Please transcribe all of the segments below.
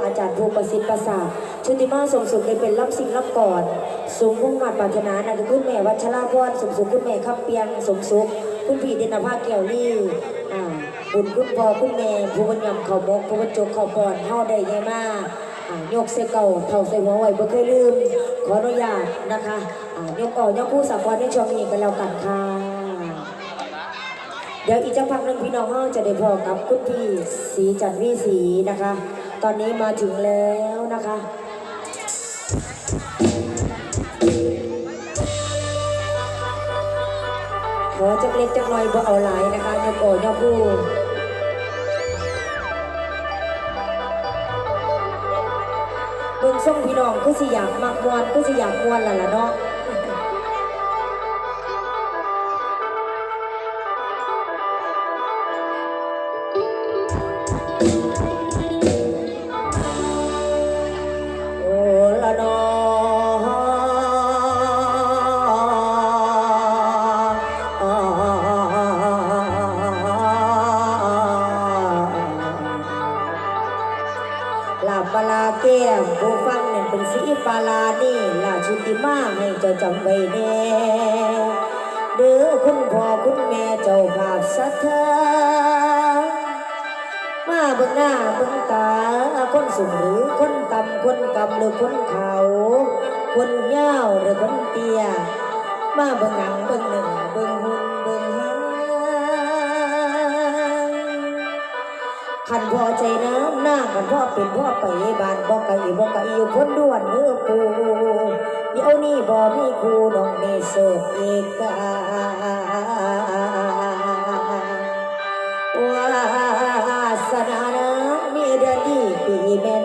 อาจารย์ภูประสิทธิ์ประสาทชุติมาสมสุขได้เป็นรับสิ่งรับกอนสูงมุ่งมัดปรารถนานั่นคือคุณแม่วัชราพรสมสุขคุณแม่ขับเปียงสมสุขคุณพี่เดนภาแก้วลี่บุญคุณพ่อคุณแม่ผู้บรรยำเขาบกผู้บรรจกเขาปอนเฮาได้ไงมากอ่ายกเสเก่าเท่าใส่หัวไว้บ่เคยลืม ขออนุญาตนะคะอ่ายกอ่อยกคู่สากลในช่วงนี้กันแล้วกันค่ะ เดี๋ยวอีกจังพักนึงพี่น้องเฮาจะได้พอกับคุณพี่สีจันทร์วิสีนะคะ ตอนนี้มาถึงแล้วนะคะขอจักเล็กจักน้อยบ่เอาหลายนะคะยกโอยกผู้เบิ่งส่งพี่น้องคือสิอยากมักมวนคือสิอยากมวนล่ะล่ะเนาะ ขันพอใจน้ำหน้าขันพ่อเป็นพ่อไปบ้านบ่ไก่บ่ไก่อยู่พ้นด้วนเนื้อปูเดี๋ยวนี้บ่มีครูน้องเนโสดเอกาวาสนานะมีเดือนดีปีแม่น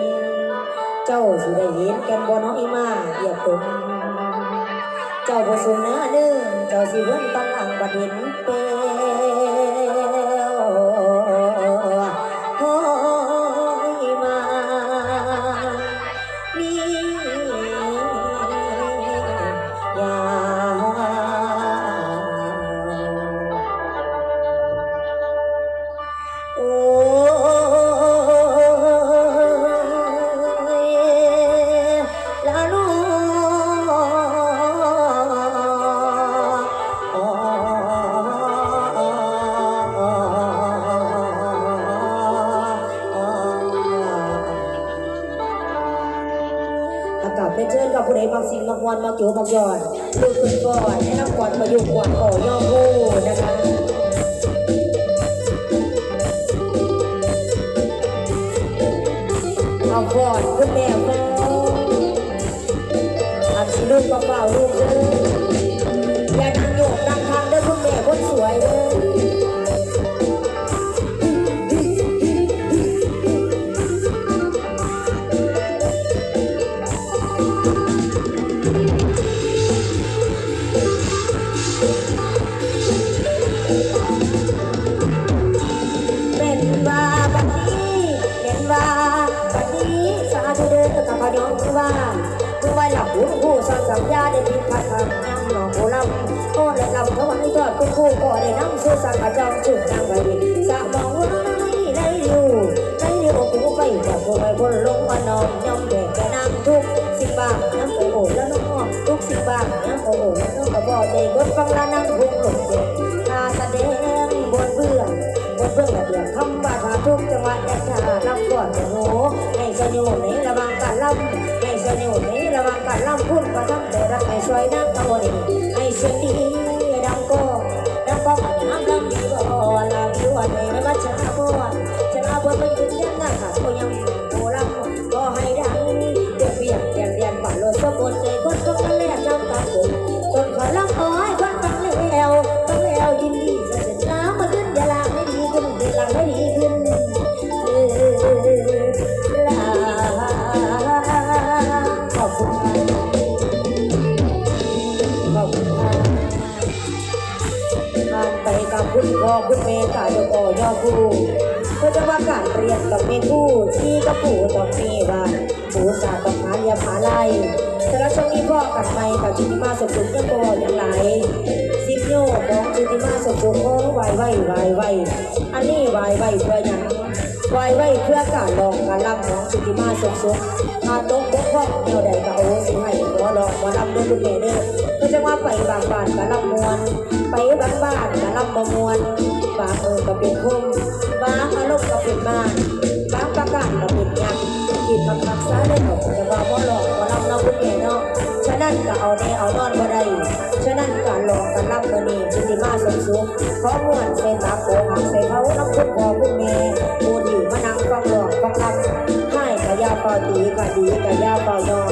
เจ้าสิได้เห็นแกันบ่น้อยมาเหยียบตุมเจ้าบ่สูงน้าเนื้อเจ้าสิเบิ่งตั้งหลังบัดเห็นเปล บางสิ่งบางวันบางโจบางยอดลูกคุณก่อนให้นักก่อนมาอยู่ก่อนก่อย่อผู้นะคะเอาก่อนคุณแม่ก่อนอันลูกเปล่าลูก หนองโบลำก็และลำเขาวันทอดคุณครูก็ได้นำสู่สังกะจองจุดนางไว้สะมองไว้ในอยู่ในอยู่กูไปแต่กูไปบนลงมานอนย่อมแดกแกน้ำทุกสิบบาทน้ำโอ้โหแล้วน้องทุกสิบบาทน้ำโอ้โหแล้วน้องกระบอกใจกดฟังละนั่งพุงหลงเจ็บตาแสดงบนเบื้องบนเบื้องระเบียบคำว่าทาทุกจังหวะยัดชาลำก่อนจะโง่ให้เสนิวนี้ระวังการลำให้เสนิวนี้ระวังการลำพุ่นประทับแต่ รักไอ้สวยนั่งตะวันให้เสียดีดังก็ดังก็มันน้ำลำดีก็ลาบิวันไมัชนาบวนชนะบวนไม่ยืนยันหน้าก็ยัง กับเมคู่ที่กับปู่ต้องมีว่าปู่สาต้องหาเรียนหาไล่แต่ละช่วงนี้พ่อกันไปกับจิติมาสมบูรณ์ยังบ่อย่างไรสิบโยของจิติมาสมบูรณ์โอ้ไหวไหวไหวไหวอันนี้ไหวไหวเพื่อยังไวไวเพื่อการลองการลำของสุติมาสุขสุขหากตกบกพร่องแนวใดก็โอ้สิให้ขอลองมาลำด้วยคุณแม่เด้อก็จะว่าไปบางบานก็ลำมวน ไปบางบ้านก็ลำบ่มวนบางเออก็เป็นคมบางอารมณ์ก็เป็นมานบางประการก็เป็นยักษ์คิดคำคำซะเลยเนาะจะว่าบ่หลอกบ่ลำเราคุณแม่เนาะฉะนั้นก็เอาแน่เอานอนบ่ได้ฉะนั้นการลองการลำตัวนี้สุติมาสุขสุขขอม่วนใส่ตาโกหักใส่เขาน้ำคุณพ่อคุณแม่ผู้ที่มานั่งฟังหลอกฟังลำให้กะยา เป่าตีกะดีกะยาเป่ายอ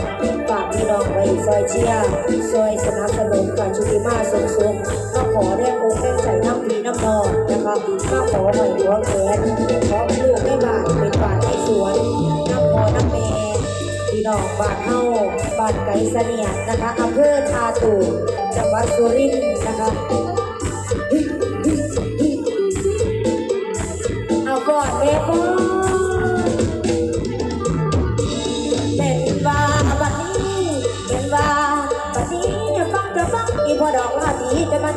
ฝากพี่น้องไว้ซอยเชียร์ซอยสนับสนุนการชุติมาสุขสุขมาขอเรียกองค์เป็นใจน้ำพีน้ำนองนะครับมาขอหอยหัวแขนขอลูกในบ้านเป็นบานในสวนน้ำพอน้ำแม่พี่น้องบ้านเฮาบ้านไก่เสนียดนะคะอำเภอทาตูจังหวัดสุรินทร์นะคะ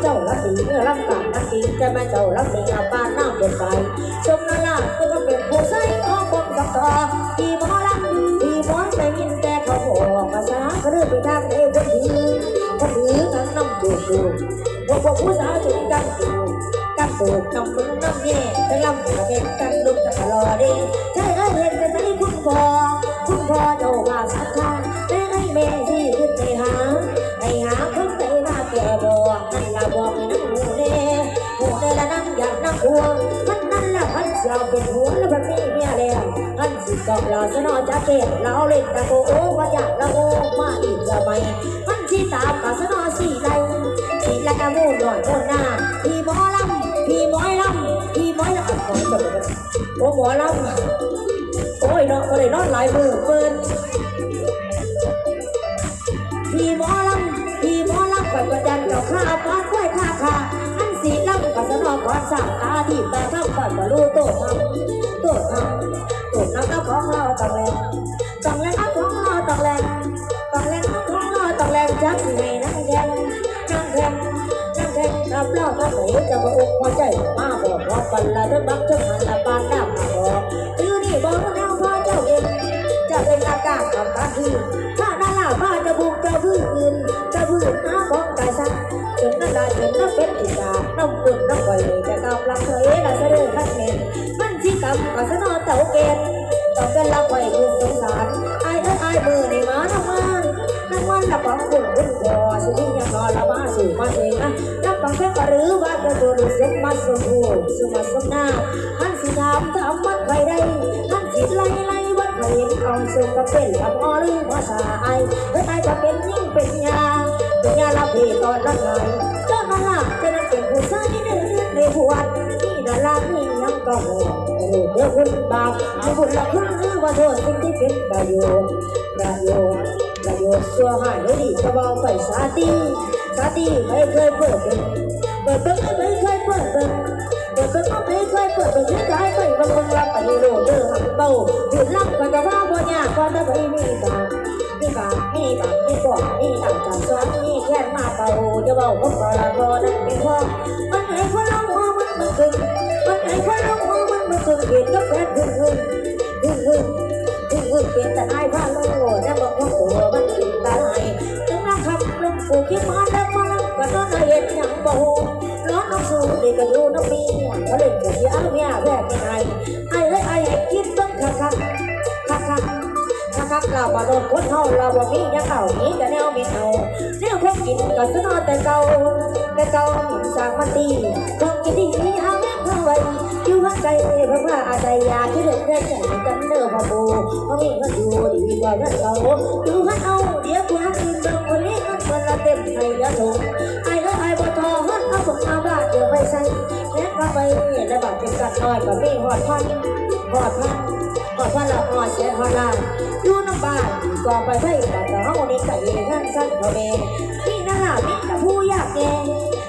เจ้าละสีเมื่อลำกานักกินจะมาเจ้าละสีเอาบ้านน้ำเปลี่ยนไปชมนั่นล่ะก็ต้องเป็นผู้ใส่ของผมสักต่อทีหมอลำที่หมอได้ยินแต่เขาบอกภาษาก็เรื่องไปทางเอวคนถือคนถือทั้งน้ำดูดูพวกพวกผู้สาวจะมีกันดูกันตูกำมึงน้ำแย่แต่ลำเป็นกันลุกจะรอดีใช่เอ้ยเห็นแต่ไม่คุณพอคุณพอเจ้าว่า ห่วงมันนั่นแหละพันเสียวเป็นหัวแล้วแบบนี้เนี่ยแล้วพันสิเกาะเราสนอจะเก็บเราเล่นตะโกโอ้ว่าอยากละโอ้มาอีกจะไม่มันสิตามกับสนอสี่ไรสี่ละกะมูหน่อยโน่นหน้าพี่หมอลำพี่หมอยลำพี่หมอยลำขอจบเลยโอ้หมอลำโอ้ยเนาะก็เลยนอนหลายมือเปิดพี่หมอลำพี่หมอลำกับประจันเจ้าข้าวปลา ลำกับสนอก่อนสามตาที่แต่ข้าก่อนมารู้โตทำโตทำโตน้ำน้ำของเราต้องแรงต้องแรงน้ำของเราต้องแรงต้องแรงน้ำของเราต้องแรงจักสิให้นั่งแข็งนั่งแข็งนั่งแข็งรับเล่าถ้าหนูจะมาอกพอใจมาบอกว่าปันละเรื่องบักเรื่องหันละปานน้ำมาบอกคือนี่บอกว่าเราพอเจ้าเองจะเป็นอากาศของกาที่ถ้านาลาบ้าจะบุกจะพื้นอื่นจะพื้นหาของกาย จนนาลาจนน้ำเป็นอิสาน้ำปุ่นน้ำปล่อยจะกำลังเคยละเสด็จขัดเมนมันที่กำก็สนอเต่าเกณฑ์ต้องเป็นละไว้คุณสงสารไอ้เอ้ยไอ้มือในมาน้ำมันน้ำมันละปังปุ่นปุ่นคอสิที่ยังรอละมาสู่มาเองนะน้ำปังเพ่งหรือว่าจะโดนสมมาสมบูสมมาสมหน้าท่านสิถามถามมันใครได้ท่านสิไล่ไล่วัดเห็นเอาสูงก็เป็นลำอ้อลืมภาษาไอเฮ้ยไอก็เป็นยิ่งเป็นยา ยาละเพตอนละไงเจ้านั่นล่ะจะนั่นเป็นผู้ชายในในหัวนี่นั่นล่ะนี่ยังก็โหโหเดี๋ยวคุณบาปให้บุญละคุณหรือว่าโทษสิ่งที่เป็นประโยชน์ประโยชน์ประโยชน์สัวหายเลยดีจะบอกไปสาตีสาตีไม่เคยเปิดเป็นเปิดเป็นไม่เคยเปิดเป็นเปิดเป็นไม่เคยเปิดเป็นไม่ได้ไปบางคนรับไปโลเดอร์หันเบาถึงลักก็จะว่าบ่ยากก็จะไปมีบา มีบามีบามีก่อนมีหลังจากซ้อนมีแค่มาเบาจะเบาก็พอละพอนั้นเป็นพ่อมันไหนคนละหัวมันมันตึงมันไหนคนละหัวมันมันตึงเห็นก็แค่ถึงหึงถึงหึงถึงหึงเป็นแต่นายพาโลนั่นบอกว่าตัวมันติดตายจังนะครับลงปู่คิดมาแล้วมาแล้วก็ต้องเห็นอย่างบ่ร้อนน้ำสูเด็กก็อยู่น้ำมีเขาเล่นกับยาเมียแวกยังไงไอ้เอ้ยไอ้คิดต้องคักคักคักคัก คักเราบ่โดนคนเฮาเราบ่มียังเก่านี้จะแนวมีเอาแนวคงพวกกินก็สนอแต่เก่าแต่เก่าสร้างมันดีคงกินดีหาแม่เข้าไว้อยู่หัวใจเพราะว่าอะไรยาที่เด็กเด็กกันเด้อพ่อปู่เขาะมีเงินอยู่ดีกว่าเงินเก่าอยู่หันเอาเดี๋ยวกูหันกินเบิ่งคนนี้มันคนละเต็มให้เหลือถุงไอ้เอ้ยไอ้บ่ทอหันเอาผมเอาบ้านเดี๋ยวไปใส่แม่ก็ไปและบาดเจ็บกัดน้อยก็มีหอดพันหอดพัน หอดพันละอดเสียหอดลาอยู่น้ำบ้านก็ไปใส่บัตรเฮานี่ใส่เงินสั้นเขาเองนี่นั่นล่ะมีแต่ผู้ยากแก่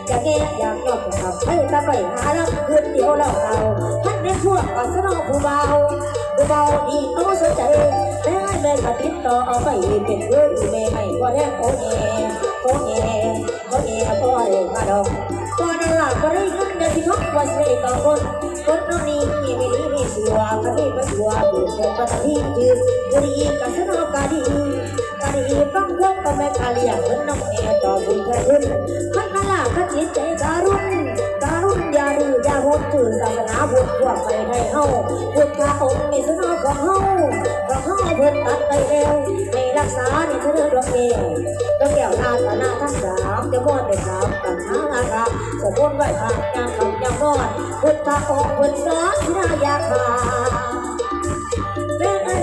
อยากแก่อยากยอดกับให้ตาไปหาแล้วคืนเดียวแล้วเอาท่านเป็นพวกก็สนองผู้เบาผู้เบาดีเอาสนใจแม่แม่เลยก็ติดต่อเอาไปเป็นเพื่อนแม่ให้ก็แท้โอเอโอเอโอเอก็เลยมาดอก Wanala parihan na sinok was may kakon Kono ni mimili ni siwa kami pasiwa Kusa pati jir Uri kasano kari Kari panggong kami kalian Menong eto bulgarun Hanala katit cai karun Karun yaru yahut Sama nabut buah pai hai hau Buka om misano kong hau เพื่อนตัดไปเองในรักษาในเธอดวงเองวดวงแก้วนาตาหน้าทั้งสามจะก้อนไปสามกันหาราคาจะก้นไหวผ่านงานของมก้อนพุทธองค์เพิ่นสอนที่น่าอยากขาด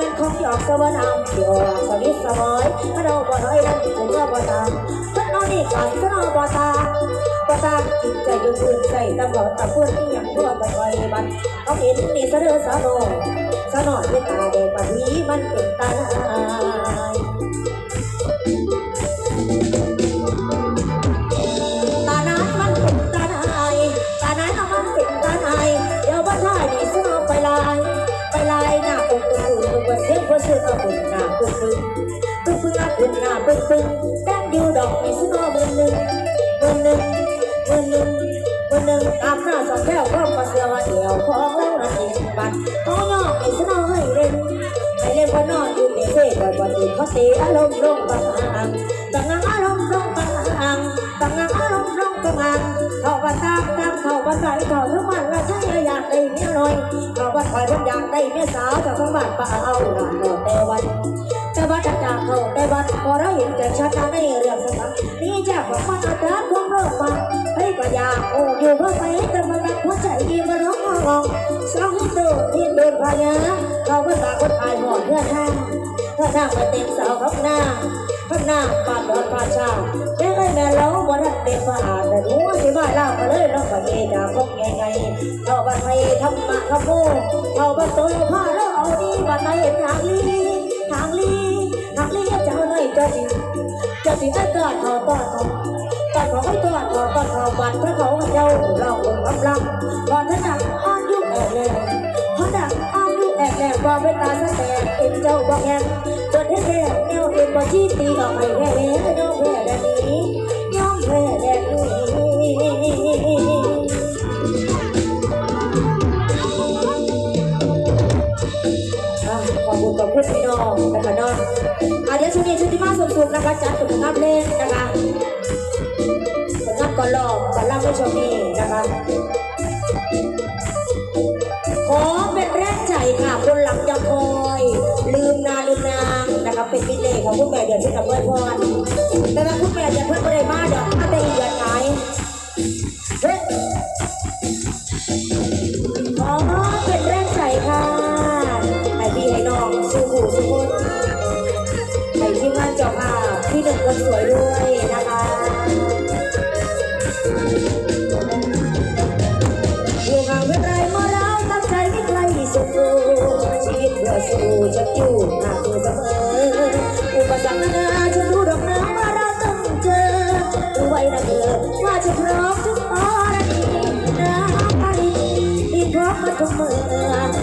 มันมาเป็นของหยอกสวรรค์เดียวกสวิสมอยถ้าเราบ่น้อยวันนผมก็บ่ตามคุณเอานี่ก่อนฉันเอาบ่ตาบ่ตาจิตใจอยู่พื้นใจตำรวจตะพื้นที่ยังทั่วไปไว้บันเขาเห็นนี่เสนอสะโนสะนอนด้วยตาเด็กปะนี้มันเป็นตายตา หน้าปึ้งปึ้งปึ้งปึ้งอะปึ้งหน้าปึ้งปึ้งแต้มดิวดอกนี่สนอมือหนึ่งมือหนึ่งมือหนึ่งมือหนึ่งตามหน้าสองแก้วก็มาเสือว่าเดี่ยวของเรานั่นเองบัดเขาย่อไอ้สนอให้เล่นให้เล่นว่านอนอยู่ในเซ่บ่อยบ่อยเขาตีอารมณ์ลงบางอ่างบางอารมณ์ลงบางอ่างตั้งอารมณ์ร้องกำลังเขาว่าตามตามเขาว่าใจเขาทั้งมันว่าใช่อยากได้เมียน้อยเขาว่าคอยเพิ่นอยากได้เมียสาวจากทั้งบ้านป่าเอาหลานเดียวแต่วัน แต่ว่าจากจากเขาแต่วันพอเราเห็นแต่ชัดในเรื่องสำคัญนี่จากของมันอาจารย์ความโลภมาให้ก็อยาโอ้อยู่เพื่อไปแต่มันกหัวใจดีมาร้องงองสาวให้ตัวที่โดนพายาเขาว่าตาคนอายหอดเพื่อนห้างถ้าทาไปเต็มสาวเขาหน้าข้างหน้าปาดดอนปาดชาแม่เอ้แม่เราบ่ทันเป็นมาอานแต่รู้สิว่าเล่ามาเลยเราก็เอดาพกไงไงเราบัดไปทยธรรมะขโมยเราบัดโตผ้าเราเอาดีบัดไทยเห็นทางลีทางลีทางลี กะทิกะทิไม่กล้าขอป้าขอดต่ขอไม่กล้าขอป้าขอบัดพระเขาเจ้าเราคงลำลังก่อนท่านหนักอ้อนยุ่งแอบแลพอหนักอ้อนยุ่งแอบแลบ่เป็นตาสแต่เอ็นเจ้าบ่แงนจนแท้ๆแนวเอ็นบ่ชี้ตีออกให้แห่แห่น้องแห่ดัดี มาสุดๆนะคะจัดกับงานเล่นนะคะผลรับก่อนหลอบก่อนเล่าในช่วงนี้นะคะขอเป็นแรกใจค่ะคนหลังจะคอย ลืมนาลืมนางนะคะเป็นพิเศษของคุณแม่เดือนที่กับเพื่อนพรแต่ว่าคุณแม่จะเพื่อนไม่ได้มาเดี๋ยว อยู่ห่างเป็นไรเมื่อเราตั้งใจไม่ไกลสุดชีวิตเราสู้จะอยู่หน้าเสมออุปสรรคนานาฉันรู้ดอกนะว่าเราต้องเจอรู้ไว้นะเธอว่าจะพร้อมทุกอรณีนะไปดีพร้อมมาทุกเมื่อ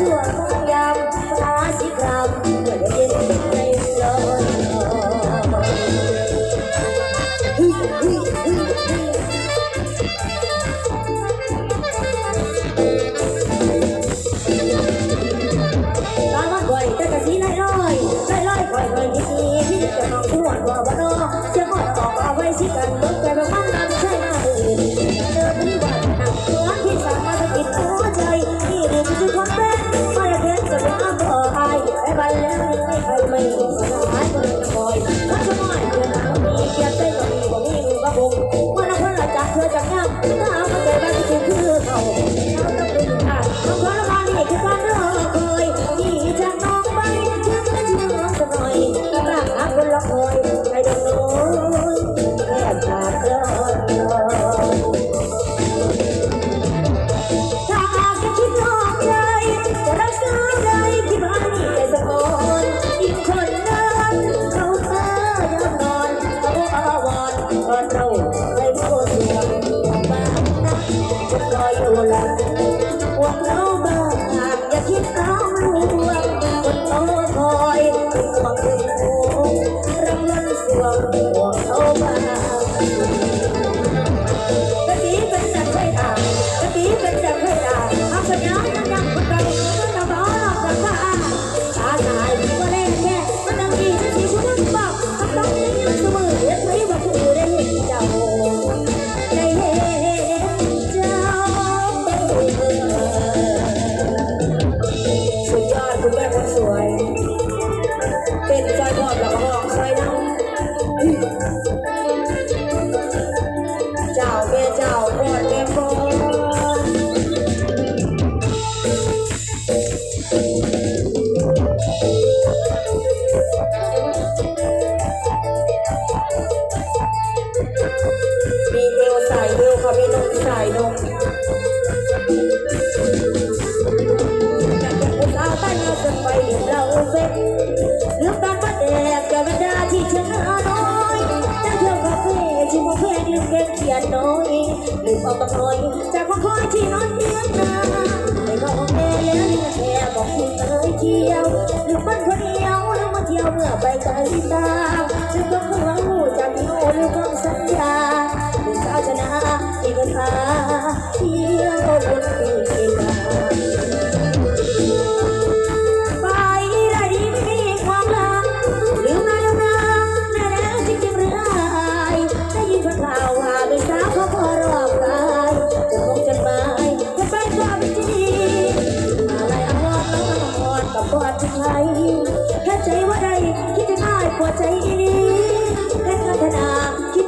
ชั่วทุกยำมชาสิกรรมเมื่อเย็นในลอยตาวันไหวแต่กะสีไล่ลอยไล่ลอยคอยคอยดีที่จะมองทุกวันว่าบ่น้อย Hola. คนคนเดียวแล้วมาเที่ยวเมื่อไปไกลตาฉันต้องหวังหูจากนิ้วหรือคำสัญญาเป็สาวชนะอีกทาเที่ยวบนปีกา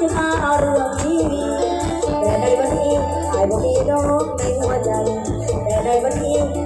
จะพาอรวมชีวิตแต่ในวันนี้อายบ่มีดอกในหัวใจ แต่ในวันนี้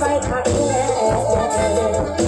ไปทางแก่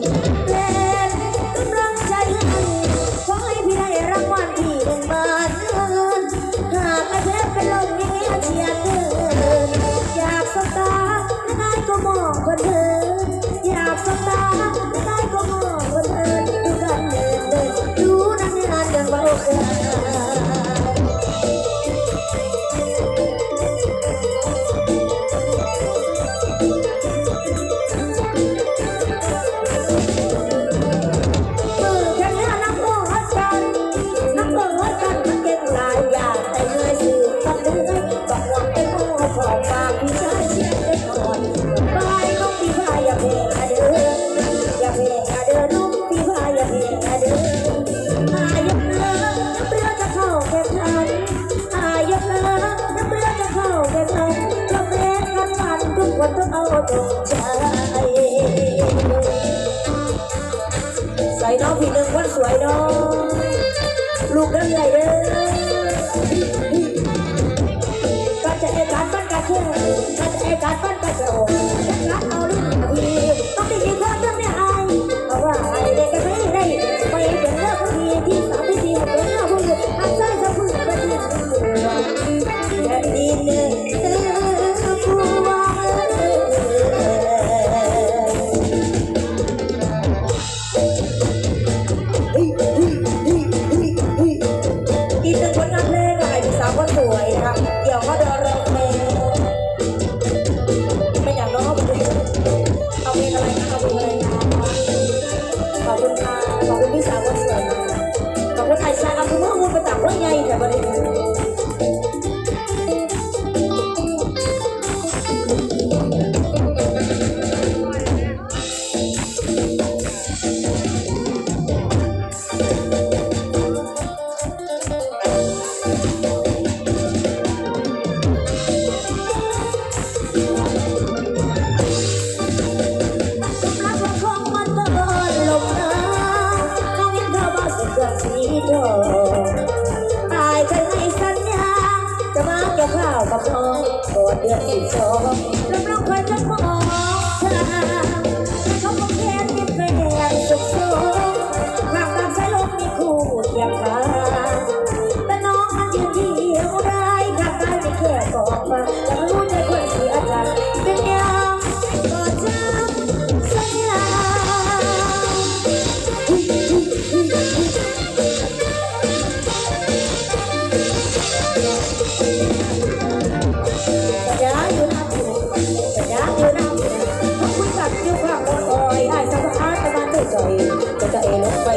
Oh. go. คือความอ่อนอ่ยไอ้สะพานตะวันด้วยใจจะจะเอลงไป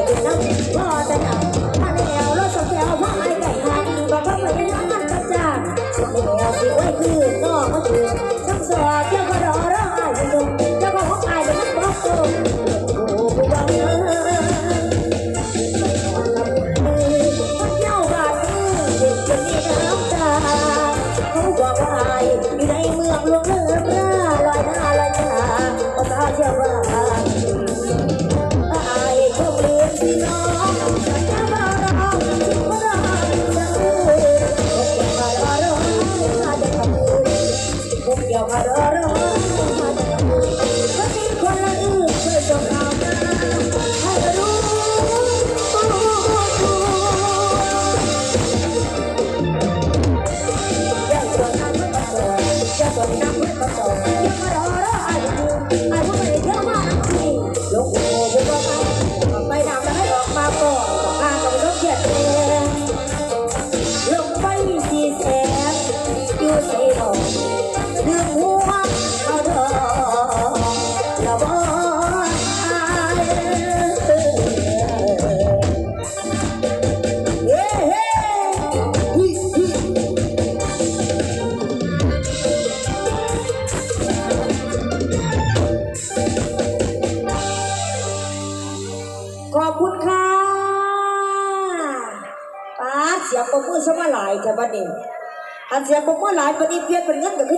เสียงปรบมหลายปฏิเพียนเป็นเงินก็คือ